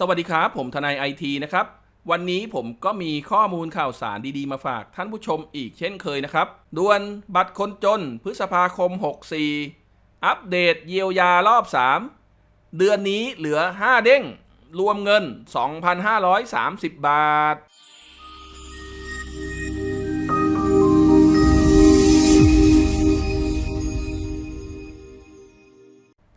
สวัสดีครับ ผมทนายไอทีนะครับ วันนี้ผมก็มีข้อมูลข่าวสารดีๆ มาฝากท่านผู้ชมอีกเช่นเคยนะครับด่วนบัตรคนจนพฤษภาคม 64 อัปเดตเยียวยารอบ 3 เดือนนี้เหลือ 5 เด้ง รวมเงิน 2,530 บาท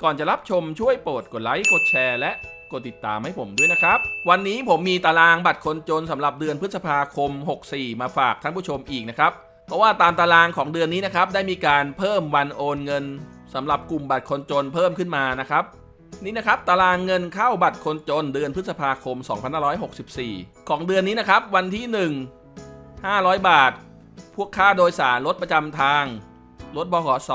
ก่อนจะรับชมช่วยโปรดกดไลค์ กดแชร์ และ กดติดตามให้ผมด้วยนะครับ วันนี้ผมมีตารางบัตรคนจนสำหรับเดือนพฤษภาคม 64 มาฝากท่านผู้ชมอีกนะครับเพราะว่าตามตารางของเดือนนี้นะครับได้มีการเพิ่มวันโอนเงินสำหรับกลุ่มบัตรคนจนเพิ่มขึ้นมานะครับนี่นะครับตารางเงินเข้าบัตรคนจนเดือนพฤษภาคม 2564 ของเดือนนี้นะครับ วันที่ 1 500 บาท พวกค่าโดยสารรถประจำทาง รถบขส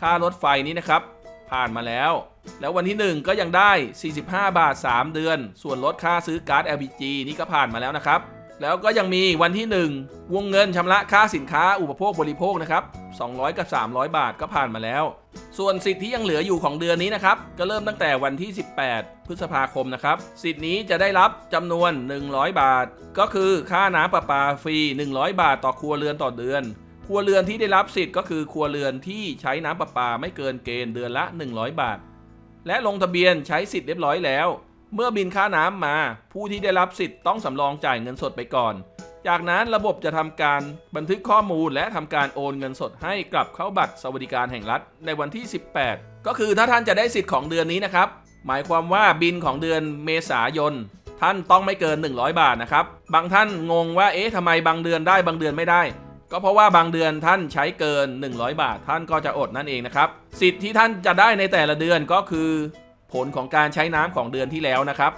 ค่ารถไฟนี้นะครับ ผ่านมาแล้ว แล้ววันที่ 1 ก็ยังได้ 45 บาท 3 เดือน ส่วนลดค่าซื้อการ์ด LPG นี่ก็ผ่านมาแล้วนะครับ แล้วก็ยังมีวันที่ 1 วงเงินชำระค่าสินค้าอุปโภคบริโภคนะครับ 200 กับ 300 บาทก็ผ่านมาแล้ว ส่วนสิทธิ์ที่ยังเหลืออยู่ของเดือนนี้นะครับ ก็เริ่มตั้งแต่วันที่ 18 พฤษภาคมนะครับ สิทธิ์นี้จะได้รับจำนวน 100 บาท ก็คือค่าน้ำประปาฟรี 100 บาทต่อครัวเรือนต่อเดือนครัวเรือนที่ได้รับสิทธิ์ก็คือครัวเรือนที่ใช้น้ำประปาไม่เกินเกณฑ์เดือนละ 100 บาท และลงทะเบียนใช้สิทธิ์เรียบร้อยแล้ว เมื่อบินค่าน้ำมา ผู้ที่ได้รับสิทธิ์ต้องสำรองจ่ายเงินสดไปก่อน จากนั้นระบบจะทำการบันทึกข้อมูลและทำการโอนเงินสดให้กลับเข้าบัตรสวัสดิการแห่งรัฐในวันที่ 18 ก็คือถ้าท่านจะได้สิทธิ์ของเดือนนี้นะครับ หมายความว่าบินของเดือนเมษายนท่านต้องไม่เกิน 100 บาทนะครับ บางท่านงงว่า เอ๊ะทำไมบางเดือนได้บางเดือนไม่ได้ ก็เพราะว่าบางเดือนท่านใช้เกิน 100 บาท ท่านก็จะอดนั่นเองนะครับสิทธิ์ที่ท่านจะได้ในแต่ละเดือนก็คือ ผลของการใช้น้ำของเดือนที่แล้วนะครับ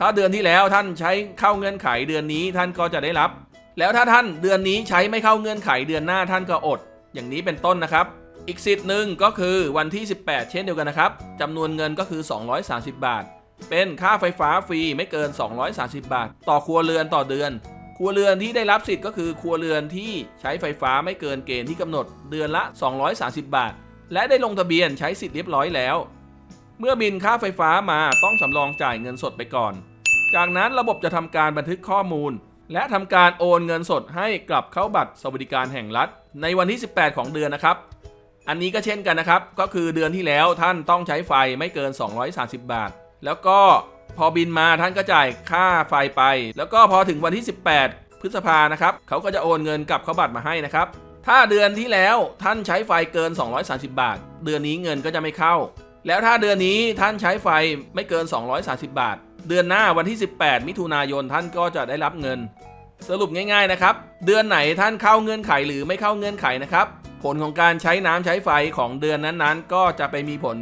ถ้าเดือนที่แล้วท่านใช้เข้าเงื่อนไขเดือนนี้ท่านก็จะได้รับ แล้วถ้าท่านเดือนนี้ใช้ไม่เข้าเงื่อนไขเดือนหน้าท่านก็อด อย่างนี้เป็นต้นนะครับ อีกสิทธิ์หนึ่งก็คือวันที่ 18 เช่นเดียวกันนะครับจำนวนเงินก็คือ 230 บาท เป็นค่าไฟฟ้าฟรีไม่เกิน 230 บาท ต่อครัวเรือนต่อเดือน ครัวเรือนที่ได้รับสิทธิ์ก็คือครัวเรือนที่ใช้ไฟฟ้าไม่เกินเกณฑ์ที่กำหนดเดือนละ 230 บาท และได้ลงทะเบียนใช้สิทธิ์เรียบร้อยแล้ว เมื่อบินค่าไฟฟ้ามาต้องสำรองจ่ายเงินสดไปก่อน จากนั้นระบบจะทำการบันทึกข้อมูล และทำการโอนเงินสดให้กลับเข้าบัตรสวัสดิการแห่งรัฐ ในวันที่ 18 ของเดือนนะครับ อันนี้ก็เช่นกันนะครับ ก็คือเดือนที่แล้วท่านต้องใช้ไฟไม่เกิน 230 บาท แล้วก็ พอบินมาท่านก็จ่ายค่าไฟไป แล้วก็พอถึงวันที่ 18 พฤษภานะครับเขาก็จะโอนเงินกลับเข้าบัตรมาให้นะครับ ถ้าเดือนที่แล้วท่านใช้ไฟเกิน 230 บาท เดือนนี้เงินก็จะไม่เข้า แล้วถ้าเดือนนี้ท่านใช้ไฟไม่เกิน 230 บาท เดือนหน้าวันที่ 18 มิถุนายนท่านก็จะได้รับเงิน สรุปง่ายๆนะครับ เดือนไหนท่านเข้าเงื่อนไขหรือไม่เข้าเงื่อนไขนะครับ ผลของการใช้น้ำใช้ไฟของเดือนนั้นๆ ก็จะไปมีผล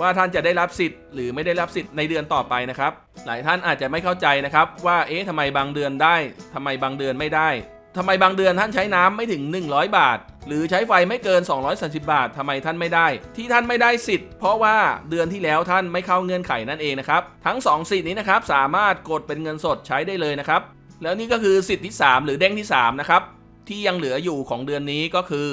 ว่าท่านจะได้รับสิทธิ์หรือไม่ได้รับสิทธิ์ในเดือนต่อไปนะครับ หลายท่านอาจจะไม่เข้าใจนะครับ ว่าเอ๊ะทำไมบางเดือนได้ทำไมบางเดือนไม่ได้ทำไมบางเดือนท่านใช้น้ำไม่ถึง 100 บาท หรือใช้ไฟไม่เกิน 230 บาททำไมท่านไม่ได้ ที่ท่านไม่ได้สิทธิ์เพราะว่าเดือนที่แล้วท่านไม่เข้าเงื่อนไขนั่นเองนะครับทั้ง 2 สิทธิ์นี้นะครับสามารถกดเป็นเงินสดใช้ได้เลยนะครับแล้วนี่ก็คือสิทธิ์ที่ 3 หรือเด้งที่3นะครับที่ยังเหลืออยู่ของเดือนนี้ก็คือ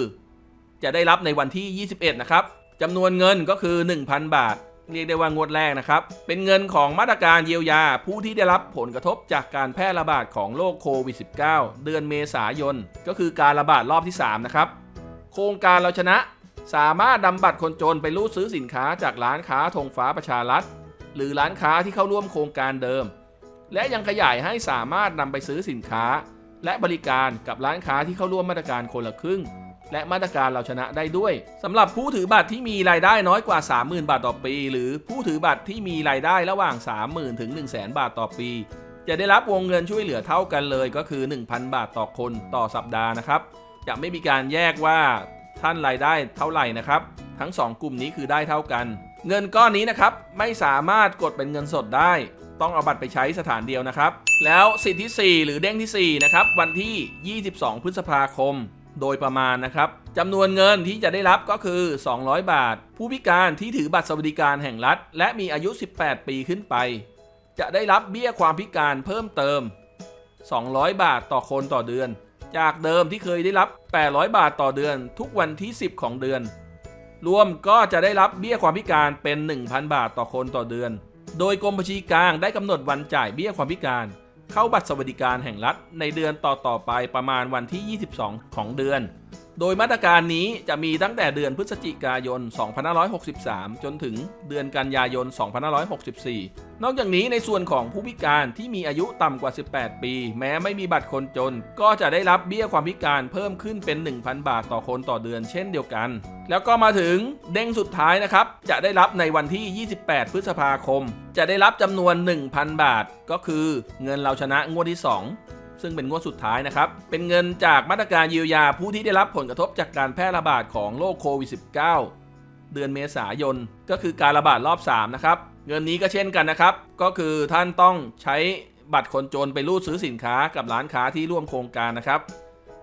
จะได้รับในวันที่ 21 นะครับ จำนวนเงินก็คือ 1,000 บาท เรียกได้ว่างวดแรกนะครับ เป็นเงินของมาตรการเยียวยา ผู้ที่ได้รับผลกระทบจากการแพร่ระบาดของโรคโควิด -19 เดือนเมษายน ก็คือการระบาดรอบที่ 3 นะครับ โครงการเราชนะสามารถนำบัตรคนจนไปรูดซื้อสินค้าจากร้านค้าธงฟ้าประชารัฐ หรือร้านค้าที่เข้าร่วมโครงการเดิม และยังขยายให้สามารถนำไปซื้อสินค้า และบริการกับร้านค้าที่เข้าร่วมมาตรการคนละครึ่ง และมาตรการเราชนะได้ด้วยสำหรับผู้ถือบัตรที่มีรายได้น้อยกว่า 30,000 บาทต่อปี หรือผู้ถือบัตรที่มีรายได้ระหว่าง 30,000 ถึง 100,000 บาทต่อปี จะได้รับวงเงินช่วยเหลือเท่ากันเลยก็คือ 1,000 บาทต่อคนต่อสัปดาห์นะครับ จะไม่มีการแยกว่าท่านรายได้เท่าไหร่นะครับ ทั้ง 2 กลุ่มนี้คือได้เท่ากัน เงินก้อนนี้นะครับไม่สามารถกดเป็นเงินสดได้ ต้องเอาบัตรไปใช้สถานเดียวนะครับ แล้วสิทธิที่4หรือเด้งที่4นะครับวันที่ 22 พฤษภาคม โดยประมาณนะครับจำนวนเงินที่จะได้รับก็คือ 200 บาท ผู้พิการที่ถือบัตรสวัสดิการแห่งรัฐ และมีอายุ 18 ปีขึ้นไป จะได้รับเบี้ยความพิการเพิ่มเติม 200 บาทต่อคนต่อเดือน จากเดิมที่เคยได้รับ 800 บาทต่อเดือน ทุกวันที่ 10 ของเดือน รวมก็จะได้รับเบี้ยความพิการเป็น 1,000 บาทต่อคนต่อเดือน โดยกรมบัญชีกลางได้กำหนดวันจ่ายเบี้ยความพิการ เข้าบัตรสวัสดิการแห่งรัฐในเดือนต่อๆไปประมาณวันที่ 22 ของเดือน โดยมาตรการนี้จะมีตั้งแต่เดือนพฤศจิกายน 2563 จนถึงเดือนกันยายน 2564 นอกจากนี้ในส่วนของผู้พิการที่มีอายุต่ำกว่า 18 ปี แม้ไม่มีบัตรคนจน ก็จะได้รับเบี้ยความพิการเพิ่มขึ้นเป็น 1,000 บาทต่อคนต่อเดือนเช่นเดียวกัน แล้วก็มาถึงเด้งสุดท้ายนะครับ จะได้รับในวันที่ 28 พฤษภาคม จะได้รับจำนวน 1,000 บาท ก็คือเงินเราชนะงวดที่ 2 ซึ่งเป็นงวดสุดท้ายนะครับ เป็นเงินจากมาตรการเยียวยาผู้ที่ได้รับผลกระทบจากการแพร่ระบาดของโรคโควิด -19 เดือนเมษายน ก็คือการระบาดรอบ3นะครับเงินนี้ก็เช่นกันนะครับ ก็คือท่านต้องใช้บัตรคนจนไปรูดซื้อสินค้ากับร้านค้าที่ร่วมโครงการนะครับ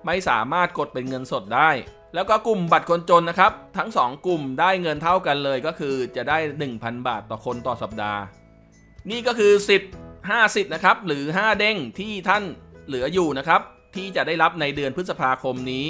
ไม่สามารถกดเป็นเงินสดได้ แล้วก็กลุ่มบัตรคนจนนะครับ ทั้ง 2 กลุ่มได้เงินเท่ากันเลยก็คือจะได้ 1,000 บาทต่อคนต่อสัปดาห์ นี่ก็คือสิทธิ์5สิทธิ์นะครับหรือ 5 เด้งที่ท่าน เหลืออยู่นะครับ ที่จะได้รับในเดือนพฤษภาคมนี้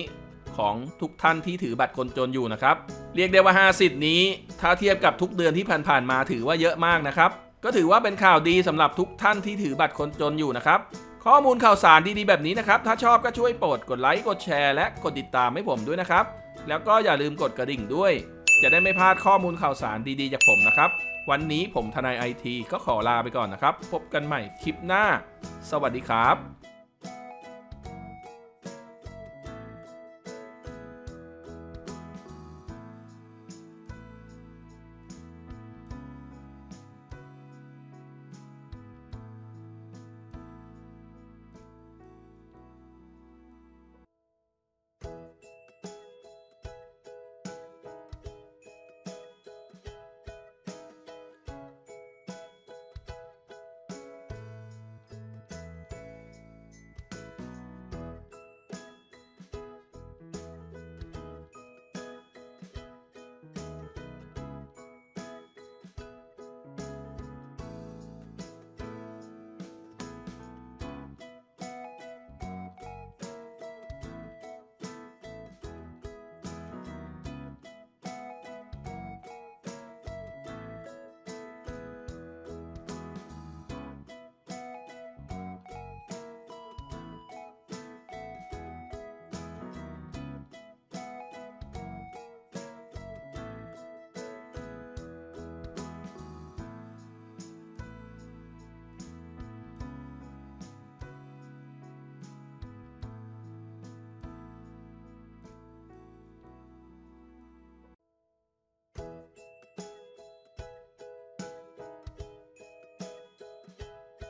ของทุกท่านที่ถือบัตรคนจนอยู่นะครับ เรียกได้ว่า 5 สิทธิ์นี้ ถ้าเทียบกับทุกเดือนที่ผ่านๆมาถือว่าเยอะมากนะครับ ก็ถือว่าเป็นข่าวดีสำหรับทุกท่านที่ถือบัตรคนจนอยู่นะครับ ข้อมูลข่าวสารดีๆแบบนี้นะครับ ถ้าชอบก็ช่วยโปรดกดไลค์กดแชร์และกดติดตามให้ผมด้วยนะครับ แล้วก็อย่าลืมกดกระดิ่งด้วย จะได้ไม่พลาดข้อมูลข่าวสารดีๆจากผมนะครับวันนี้ผมทนายไอทีก็ขอลาไปก่อนนะครับ พบกันใหม่คลิปหน้า สวัสดีครับ